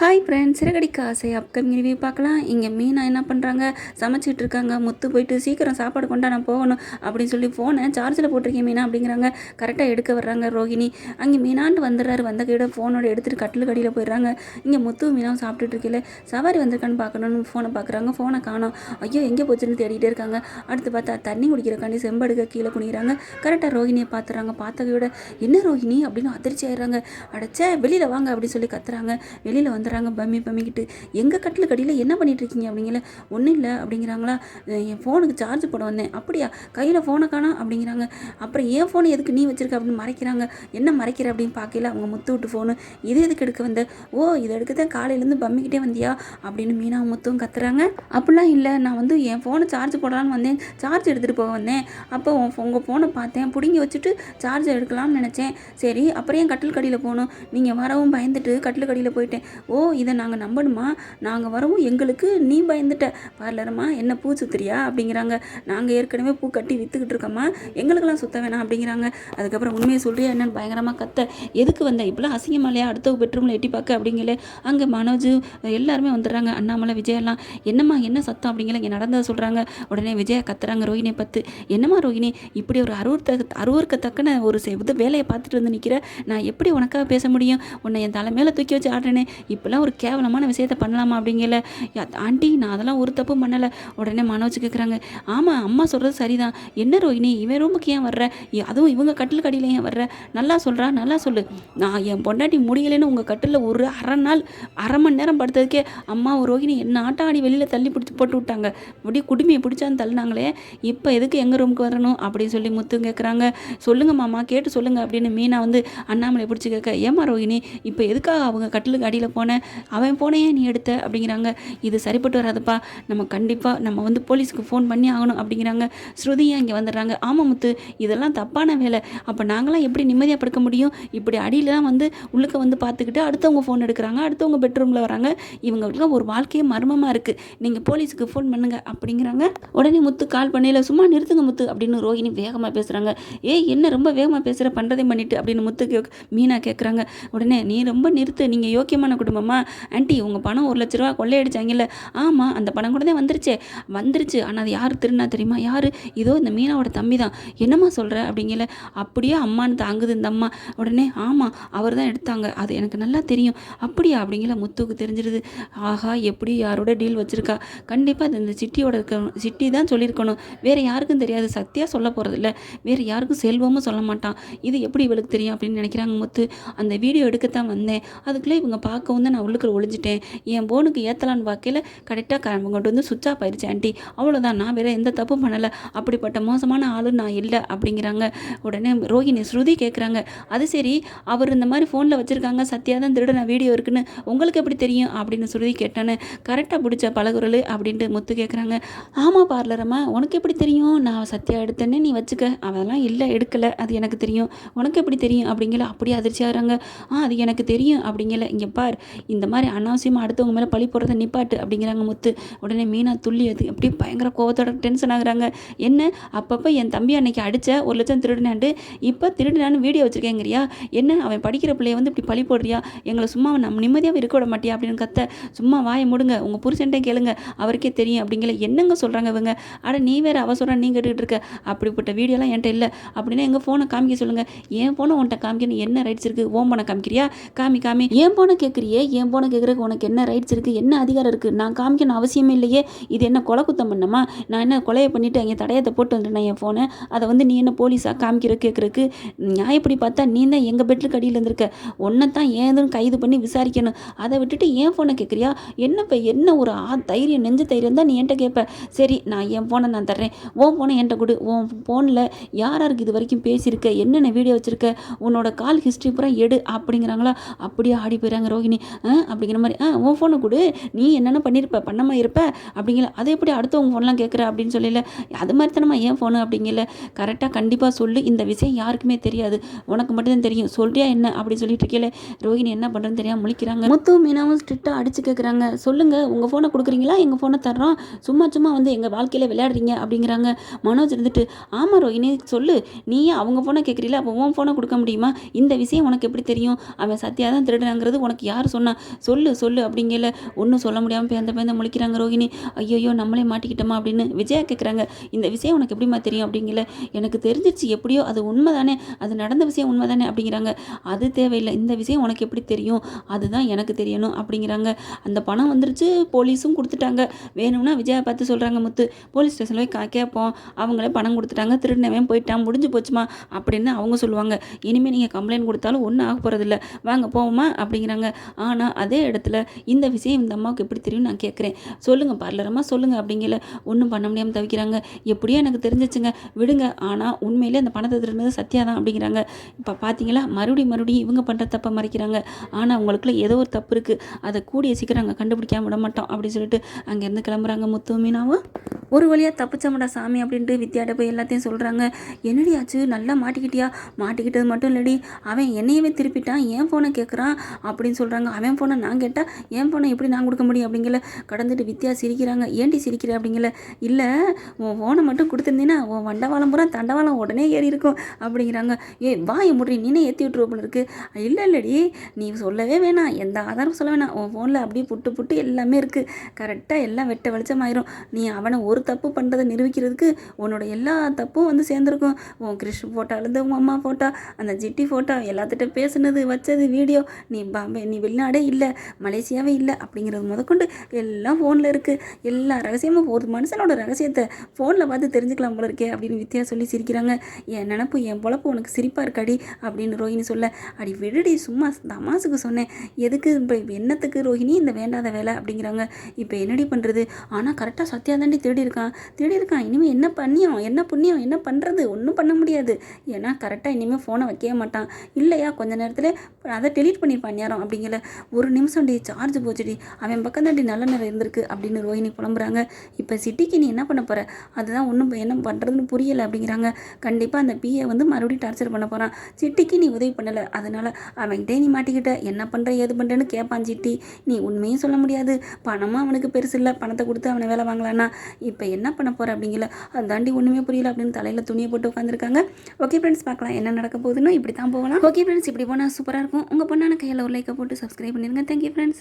Hi friends Siragadikka ஆசை. Upcoming review பார்க்கலாம். இங்கே மீனா என்ன பண்ணுறாங்க சமைச்சிட்டு இருக்காங்க. முத்து போயிட்டு சீக்கிரம் சாப்பாடு கொண்டா நான் போகணும் அப்படின்னு சொல்லி ஃபோனை சார்ஜில் போட்டிருக்கேன் மீனா அப்படிங்கிறாங்க. கரெக்டாக எடுக்க வர்றாங்க ரோஹிணி. அங்கே மீனான்ட்டு வந்துடுறாரு. வந்த கையோட ஃபோனோட எடுத்துகிட்டு கட்டில் கடியில் போயிடுறாங்க. இங்கே முத்து மீனாவும் சாப்பிட்டுட்டு இருக்கல சவாரி வந்திருக்கான்னு பார்க்கணும்னு ஃபோனை பார்க்குறாங்க. ஃபோனை காணோம். ஐயோ எங்கே போச்சுன்னு தேடிட்டே இருக்காங்க. அடுத்து பார்த்தா தண்ணி குடிக்கிறக்காண்டி செம்படுக்க கீழே குனிகிறாங்க கரெக்டாக ரோஹிணியை பார்த்துறாங்க. பார்த்த கையோட என்ன ரோஹிணி? அப்படின்னு அதிர்ச்சி ஆயிடுறாங்க. அடைச்சே வெளியில் வாங்க அப்படின்னு சொல்லி கத்துறாங்க. வெளியில் வந்து வந்துடுறாங்க பம்மி பம்மிக்கிட்டு. எங்கள் கட்டில் கடியில் என்ன பண்ணிட்டு இருக்கீங்க அப்படிங்கல? ஒன்றும் இல்லை அப்படிங்கிறாங்களா? என் ஃபோனுக்கு சார்ஜ் போட வந்தேன். அப்படியா? கையில் ஃபோனை காணோம் அப்படிங்கிறாங்க. அப்புறம் என் ஃபோனை எதுக்கு நீ வச்சிருக்க அப்படின்னு மறைக்கிறாங்க. என்ன மறைக்கிற அப்படின்னு பார்க்கல. அவங்க முத்து விட்டு ஃபோனு இது எதுக்கு எடுக்க வந்த? ஓ இதை எடுக்க தான் காலையிலேருந்து பம்மிக்கிட்டே வந்தியா? அப்படின்னு மீனா முத்தும் கத்துறாங்க. அப்படிலாம் இல்லை. நான் வந்து என் ஃபோனை சார்ஜ் போடலான்னு வந்தேன். சார்ஜ் எடுத்துகிட்டு போக வந்தேன். அப்போ உங்கள் ஃபோனை பார்த்தேன். பிடுங்கி வச்சுட்டு சார்ஜ் எடுக்கலாம்னு நினச்சேன். சரி அப்புறம் ஏன் கட்டில் கடியில் போகணும். நீங்கள் வரவும் பயந்துட்டு கட்டில் கடியில் போயிட்டேன். ஓ ஓ இதை நாங்கள் நம்பணுமா? நாங்கள் வரவும் எங்களுக்கு நீ பயந்துட்ட. பார்லரம்மா என்ன பூ சுத்துறியா? அப்படிங்கிறாங்க. நாங்கள் ஏற்கனவே பூ கட்டி விற்றுக்கிட்டு இருக்கோம்மா. எங்களுக்கெல்லாம் சுத்த வேணாம் அப்படிங்கிறாங்க. அதுக்கப்புறம் உண்மையை சொல்கிறியா என்னென்னு பயங்கரமாக கத்த. எதுக்கு வந்த? இப்போலாம் அசிங்கமா இல்லையா? அடுத்த பெட்ரூமில் எட்டி பார்க்க அப்படிங்கல. அங்கே மனோஜ் எல்லாருமே வந்துடுறாங்க. அண்ணாமலை விஜயெல்லாம் என்னம்மா என்ன சத்தம்? அப்படிங்கிற இங்கே நடந்ததை சொல்கிறாங்க உடனே விஜயா கத்துறாங்க ரோஹிணியை பார்த்து என்னம்மா ரோஹினி இப்படி ஒரு அருவறுத்த அருவறுக்கத்தக்கன ஒரு இது வேலையை பார்த்துட்டு வந்து நிற்கிற நான் எப்படி உனக்காக பேச முடியும்? உன்னை என் தலை மேலே தூக்கி வச்சு ஆடுறேனே. இப்போல்லாம் ஒரு கேவலமான விஷயத்த பண்ணலாமா அப்படிங்கல யா- ஆண்டி நான் அதெல்லாம் ஒரு தப்பும் பண்ணலை. உடனே மனோஜ் கேட்குறாங்க ஆமாம் அம்மா சொல்கிறது சரிதான். என்ன ரோஹினி இவன் ரூமுக்கு ஏன் வர்ற? அதுவும் இவங்க கட்டில் கடியில் ஏன் வர்ற? நல்லா சொல்கிறா நல்லா சொல்லு. நான் என் பொண்டாட்டி முடியலைன்னு உங்கள் கட்டில் ஒரு அரை நாள் அரை மணி நேரம் படுத்ததுக்கே அம்மா ஒரு ரோஹிணி என்ன ஆடி வெளியில் தள்ளி பிடிச்சி போட்டு விட்டாங்க. அப்படியே குடுமையை பிடிச்சான்னு தள்ளினாங்களே இப்போ எதுக்கு எங்கள் ரூமுக்கு வரணும்? அப்படின்னு சொல்லி முத்து கேட்குறாங்க சொல்லுங்க மாமா கேட்டு சொல்லுங்கள் அப்படின்னு மீனா வந்து அண்ணாமலை பிடிச்சி கேட்க ஏமா ரோஹினி இப்போ எதுக்காக அவங்க கட்டிலுக்கு அடியில் போன? அவன் போனையே நீ எடுத்த அப்படிங்கிறாங்க. இது சரிப்பட்டு வராதுப்பா. நம்ம கண்டிப்பாக நம்ம வந்து போலீஸ்க்கு ஃபோன் பண்ணி ஆகணும் அப்படிங்கிறாங்க. ஸ்ருதியும் இங்கே வந்துடுறாங்க. ஆமாம் முத்து இதெல்லாம் தப்பான வேலை. அப்போ நாங்களாம் எப்படி நிம்மதியாக படுக்க முடியும்? இப்படி அடியில் தான் வந்து உள்ளுக்க வந்து பார்த்துக்கிட்டு அடுத்தவங்க ஃபோன் எடுக்கிறாங்க. அடுத்தவங்க பெட்ரூமில் வராங்க. இவங்களுக்குலாம் ஒரு வாழ்க்கையே மர்மமாக இருக்குது நீங்கள் போலீஸுக்கு ஃபோன் பண்ணுங்கள் அப்படிங்கிறாங்க. உடனே முத்து கால் பண்ணையில் சும்மா நிறுத்துங்க முத்து அப்படின்னு ரோஹிணி வேகமாக பேசுகிறாங்க ஏய் என்ன ரொம்ப வேகமாக பேசுகிற பண்ணுறதையும் பண்ணிட்டு அப்படின்னு முத்து கே மீனா கேட்குறாங்க உடனே நீ ரொம்ப நிறுத்து. நீங்கள் யோக்கியமான குடும்பம். ஆண்டி உங்கள் பணம் ஒரு லட்ச ரூபா கொள்ளையடிச்சாங்கல்ல. ஆமாம் அந்த பணம் கூட தான் வந்துருச்சே. வந்துருச்சு. ஆனால் அது யார் திருநா தெரியுமா? யார்? இதோ இந்த மீனாவோட தம்பி தான் என்னம்மா சொல்கிற அப்படிங்கல. அப்படியே அம்மான்னு தாங்குது இந்த அம்மா. உடனே ஆமாம் அவர் தான் எடுத்தாங்க. அது எனக்கு நல்லா தெரியும். அப்படியா? அப்படிங்கல முத்துக்கு தெரிஞ்சிருது. ஆஹா எப்படி யாரோட டீல் வச்சுருக்கா? கண்டிப்பாக அது இந்த சிட்டியோட இருக்கணும் சிட்டி தான் சொல்லியிருக்கணும். வேறு யாருக்கும் தெரியாது. சத்தியாக சொல்ல போகிறதில்ல வேறு யாருக்கும் செல்வமும் சொல்ல மாட்டான். இது எப்படி இவளுக்கு தெரியும் அப்படின்னு நினைக்கிறாங்க முத்து. அந்த வீடியோ எடுக்கத்தான் வந்தேன். அதுக்குள்ளே இவங்க பார்க்கவும் நான் உள்ளுக்குள்ள ஒழிஞ்சிட்டேன் என் போனுக்கு ஏற்றலான்னு வாக்கையில் கரெக்டாக கொண்டு வந்து சுவிட்ச் ஆஃப் ஆயிடுச்சு ஆண்டி. அவ்வளோதான் நான் வேற எந்த தப்பும் பண்ணலை. அப்படிப்பட்ட மோசமான ஆளு நான் இல்லை அப்படிங்கிறாங்க. உடனே ரோஹிணி ஸ்ருதி கேட்குறாங்க அது சரி அவர் இந்த மாதிரி ஃபோனில் வச்சுருக்காங்க. சத்யா தான் திருடன வீடியோ இருக்குன்னு உங்களுக்கு எப்படி தெரியும்? அப்படின்னு ஸ்ருதி கேட்டேன்னு கரெக்டாக பிடிச்ச பழகுரல் அப்படின்ட்டு முத்து கேட்குறாங்க ஆமாம் பார்லரம்மா உனக்கு எப்படி தெரியும்? நான் சத்யா எடுத்தேன்னு நீ வச்சுக்க. அதெல்லாம் இல்லை எடுக்கலை. அது எனக்கு தெரியும். உனக்கு எப்படி தெரியும்? அப்படிங்கல அப்படியே அதிர்ச்சி ஆகிறாங்க ஆ அது எனக்கு தெரியும் அப்படிங்கல. இங்கே பார் இந்த மாதிரி அனாவசியமாக அடுத்தவங்க மேலே பழி போடுறத நிப்பாட்டு அப்படிங்கிறாங்க முத்து. உடனே மீனா துள்ளி அது அப்படியே பயங்கர கோவத்தோட டென்ஷன் ஆகுறாங்க. என்ன? அப்பப்போ என் தம்பி அன்னைக்கு அடித்த ஒரு லட்சம் திருடினாண்டு இப்போ திருடினான்னு வீடியோ வச்சுருக்கேங்கிறியா? என்ன? அவன் படிக்கிற பிள்ளைய வந்து இப்படி பழி போடுறியா? எங்களை சும்மா நம்ம நிம்மதியாகவும் இருக்க விட மாட்டியா? அப்படின்னு கத்த சும்மா வாயை முடுங்க. உங்கள் புருஷன்ட்டே கேளுங்க. அவருக்கே தெரியும். அப்படிங்கிற என்னங்க சொல்கிறாங்க இவங்க? அட நீ வேறு அவ சொல்கிறா நீ கேட்டுக்கிட்டு இருக்க. அப்படிப்பட்ட வீடியோலாம் என்கிட்ட இல்லை. அப்படின்னா எங்கள் ஃபோனை காமிக்க சொல்லுங்கள் என் ஃபோனை உன்கிட்ட காமிக்கணும் என்ன ரைட்ஸ் இருக்குது ஓம் போனை காமிக்கிறியா? காமி காமி. ஏன் போனை கேட்குறியே என் போன கேட்குறக்கு உனக்கு என்ன ரைட்ஸ் இருக்குது என்ன அதிகாரம் இருக்குது நான் காமிக்கணும் அவசியமே இல்லையே. இது என்ன கொலை குத்தம் பண்ணமா? நான் என்ன கொலையை பண்ணிவிட்டு அங்கே தடயத்தை போட்டு வந்துட்டேன் என் ஃபோனை அதை வந்து நீ என்ன போலீஸாக காமிக்கிற கேட்குறக்கு நியாயப்படி பார்த்தா நீ தான் எங்கள் பெட்லுக்கு அடியில் இருந்திருக்க. உன்னை தான் ஏதுன்னு கைது பண்ணி விசாரிக்கணும். அதை விட்டுட்டு ஏன் ஃபோனை கேட்குறியா என்ன இப்போ என்ன ஒரு ஆ தைரியம் நெஞ்சு தைரியம் தான் நீ என்கிட்ட கேட்ப சரி நான் என் ஃபோனை நான் தர்றேன். உன் ஃபோனை என்கிட்ட கொடு. உன் ஃபோனில் யார் யாருக்கு இது வரைக்கும் பேசியிருக்க? என்னென்ன வீடியோ வச்சுருக்க? உன்னோட கால் ஹிஸ்ட்ரி பூரா எடு அப்படிங்கிறாங்களா? அப்படியே ஆடி போயிறாங்க ரோஹிணி. அப்படிங்கிற மாதிரி ஆ உன் ஃபோனை கொடு. நீ என்னென்ன பண்ணியிருப்ப பண்ணாமல் இருப்ப அப்படிங்கல. அதை எப்படி அடுத்தவங்க ஃபோன்லாம் கேட்குற அப்படின்னு சொல்லல. அது மாதிரி தானம்மா ஏன் ஃபோனு அப்படிங்கல. கரெக்டாக கண்டிப்பாக சொல்லு. இந்த விஷயம் யாருக்குமே தெரியாது. உனக்கு மட்டும்தான் தெரியும். சொல்றியா என்ன அப்படின்னு சொல்லிட்டு இருக்கேல ரோஹிணி என்ன பண்ணுறதுன்னு தெரியாமல் முழிக்கிறாங்க. முத்து மீனாவும் ஸ்ட்ரிக்டாக அடிச்சு கேட்குறாங்க சொல்லுங்க உங்கள் ஃபோனை கொடுக்குறீங்களா? எங்கள் ஃபோனை தர்றோம். சும்மா சும்மா வந்து எங்கள் வாழ்க்கையில் விளையாடுறீங்க அப்படிங்கிறாங்க. மனோஜ் இருந்துட்டு ஆமாம் ரோஹிணி சொல்லு. நீ அவங்க ஃபோனை கேட்குறீங்களா அப்போ உன் ஃபோனை கொடுக்க முடியுமா? இந்த விஷயம் உனக்கு எப்படி தெரியும்? அவன் சத்யா தான் திருடுறாங்கிறது உனக்கு யார் சொன்னா சொன்னான் சொல்லு சொல்லு அப்படிங்கல ஒன்றும் சொல்ல முடியாமல் பேந்த பேந்த முழிக்கிறாங்க ரோகிணி ஐயோயோ நம்மளே மாட்டிக்கிட்டோமா? அப்படின்னு விஜயா கேட்குறாங்க இந்த விஷயம் உனக்கு எப்படிம்மா தெரியும்? அப்படிங்கல எனக்கு தெரிஞ்சிருச்சு எப்படியோ அது உண்மை தானே அது நடந்த விஷயம் உண்மை தானே அப்படிங்கிறாங்க. அது தேவையில்லை இந்த விஷயம் உனக்கு எப்படி தெரியும்? அதுதான் எனக்கு தெரியணும் அப்படிங்கிறாங்க. அந்த பணம் வந்துருச்சு போலீஸும் கொடுத்துட்டாங்க. வேணும்னா விஜயா பார்த்து சொல்கிறாங்க முத்து போலீஸ் ஸ்டேஷனில் போய் கா- கேட்போம் அவங்களே பணம் கொடுத்துட்டாங்க திருடினவன் போயிட்டான் முடிஞ்சு போச்சுமா? அப்படின்னு அவங்க சொல்லுவாங்க. இனிமேல் நீங்கள் கம்ப்ளைண்ட் கொடுத்தாலும் ஒன்றும் ஆக போகிறதில்ல வாங்க போவோமா? அப்படிங்கிறாங்க. ஆனால் அதே இடத்துல இந்த விஷயம் இந்த அம்மாவுக்கு எப்படி தெரியும் நான் கேட்குறேன் சொல்லுங்கள் பார்லரமாக சொல்லுங்கள் அப்படிங்கிற ஒன்றும் பண்ண முடியாமல் தவிக்கிறாங்க. எப்படியோ எனக்கு தெரிஞ்சிச்சுங்க. விடுங்க. ஆனால் உண்மையிலே அந்த பணத்தை திருடுனது சத்தியா தான் அப்படிங்கிறாங்க. இப்போ பார்த்தீங்களா மறுபடியும் மறுபடியும் இவங்க பண்ணுற தப்பை மறைக்கிறாங்க. ஆனால் அவங்களுக்குள்ள ஏதோ ஒரு தப்பு இருக்குது அதை கூடிய சீக்கிரம் அங்கே கண்டுபிடிக்காம விட மாட்டோம் அப்படின்னு சொல்லிட்டு அங்கேருந்து கிளம்புறாங்க முத்து மீனாவும். ஒரு வழியாக தப்பிச்சமடா சாமி அப்படின்ட்டு வித்யாட்ட போய் எல்லாத்தையும் சொல்கிறாங்க என்னடி ஆச்சு? நல்லா மாட்டிக்கிட்டியா? மாட்டிக்கிட்டது மட்டும் இல்லடி. அவன் என்னையவே திருப்பிட்டான். ஏன் ஃபோனை கேட்குறான் அப்படின்னு சொல்கிறாங்க அவன் ஃபோனை நான் கேட்டால் என் ஃபோனை எப்படி நான் கொடுக்க முடியும் அப்படிங்கல. கடந்துட்டு வித்யா சிரிக்கிறாங்க. ஏன்டி சிரிக்கிற அப்படிங்கல. இல்லை உன் ஃபோனை மட்டும் கொடுத்துருந்தீங்கன்னா உன் வண்டவாளம் பூரா தண்டவாளம் உடனே ஏறி இருக்கும் அப்படிங்கிறாங்க. ஏ வாயை முடி நீனே ஏற்றி விட்டுருவோம் போல இருக்கு. இல்லை இல்லடி நீ சொல்லவே வேணாம். எந்த ஆதாரம் சொல்ல வேணாம். உன் ஃபோனில் அப்படியே புட்டு புட்டு எல்லாமே இருக்குது கரெக்டாக எல்லாம் வெட்ட வெளிச்சமாயிரும். நீ அவனை ஒரு தப்பு பண்ணுறதை நிரூபிக்கிறதுக்கு உன்னோட எல்லா தப்பும் வந்து சேர்ந்துருக்கும். உன் கிறிஷ் ஃபோட்டோலேருந்து உன் அம்மா ஃபோட்டோ அந்த ஜிட்டி ஃபோட்டோ எல்லாத்திட்ட பேசுனது வச்சது வீடியோ நீ பாம்பே நீ வெளிநாடு இல்லை மலேசியாவே இல்லை அப்படிங்கிறது முதற்கொண்டு எல்லாம் ஃபோனில் இருக்குது எல்லா ரகசியமும் ஒரு மனுஷனோட ரகசியத்தை ஃபோனில் பார்த்து தெரிஞ்சுக்கலாம் போல இருக்கே அப்படின்னு வித்யா சொல்லி சிரிக்கிறாங்க. என் நினப்பு என் பொழப்பு உனக்கு சிரிப்பாக இருக்காடி அப்படின்னு ரோஹிணி சொல்ல. அடி விடுடி சும்மா தமாசுக்கு சொன்னேன். எதுக்கு இப்போ என்னத்துக்கு ரோஹிணி இந்த வேண்டாத வேலை அப்படிங்கிறாங்க. இப்போ என்னடி பண்ணுறது ஆனால் கரெக்டாக சத்யா தாண்டி தேடி இருக்கான் தேடி இருக்கான் இனிமேல் என்ன பண்ணியும் என்ன புண்ணியம் என்ன பண்ணுறது ஒன்றும் பண்ண முடியாது. ஏன்னா கரெக்டாக இனிமேல் ஃபோனை வைக்கவே மாட்டான். இல்லையா? கொஞ்ச நேரத்தில் அதை டெலீட் பண்ணியிருப்பான் நேரம் அப்படிங்கிற ஒரு நிமிஷம் டி சார்ஜ் போச்சுடி அவன் பக்கம் தாண்டி நல்ல நேரம் இருந்திருக்கு அப்படின்னு ரோஹிணி புலம்புறாங்க. இப்போ சிட்டிக்கு நீ என்ன பண்ண போகிற அதுதான் ஒன்றும் என்ன பண்ணுறதுன்னு புரியலை அப்படிங்கிறாங்க. கண்டிப்பாக அந்த பிஏ வந்து மறுபடியும் டார்ச்சர் பண்ண போகிறான் சிட்டிக்கு நீ உதவி பண்ணலை. அதனால் அவன்கிட்டே நீ மாட்டிக்கிட்ட. என்ன பண்ணுற ஏது பண்ணுறேன்னு கேட்பான் சிட்டி. நீ உண்மையும் சொல்ல முடியாது. பணமும் அவனுக்கு பெருசு இல்லை. பணத்தை கொடுத்து அவனை வேலை வாங்கலான்னா இப்போ என்ன பண்ண போகிற அப்படிங்கல. அதாண்டி ஒன்றுமே புரியல அப்படின்னு தலையில் துணியை போட்டு உட்காந்துருக்காங்க ஓகே ஃப்ரெண்ட்ஸ் பார்க்கலாம் என்ன நடக்க போகுதுன்னு. இப்படி தான் போகலாம். ஓகே ஃப்ரெண்ட்ஸ் இப்படி போனால் சூப்பராக இருக்கும். உங்கள் பொண்ணான கையில் ஒரு லைக்கை போட்டு சப்ஸ்கிரைப் రేపు నేను కానీ థ్యాంక్ యూ ఫ్రెండ్స్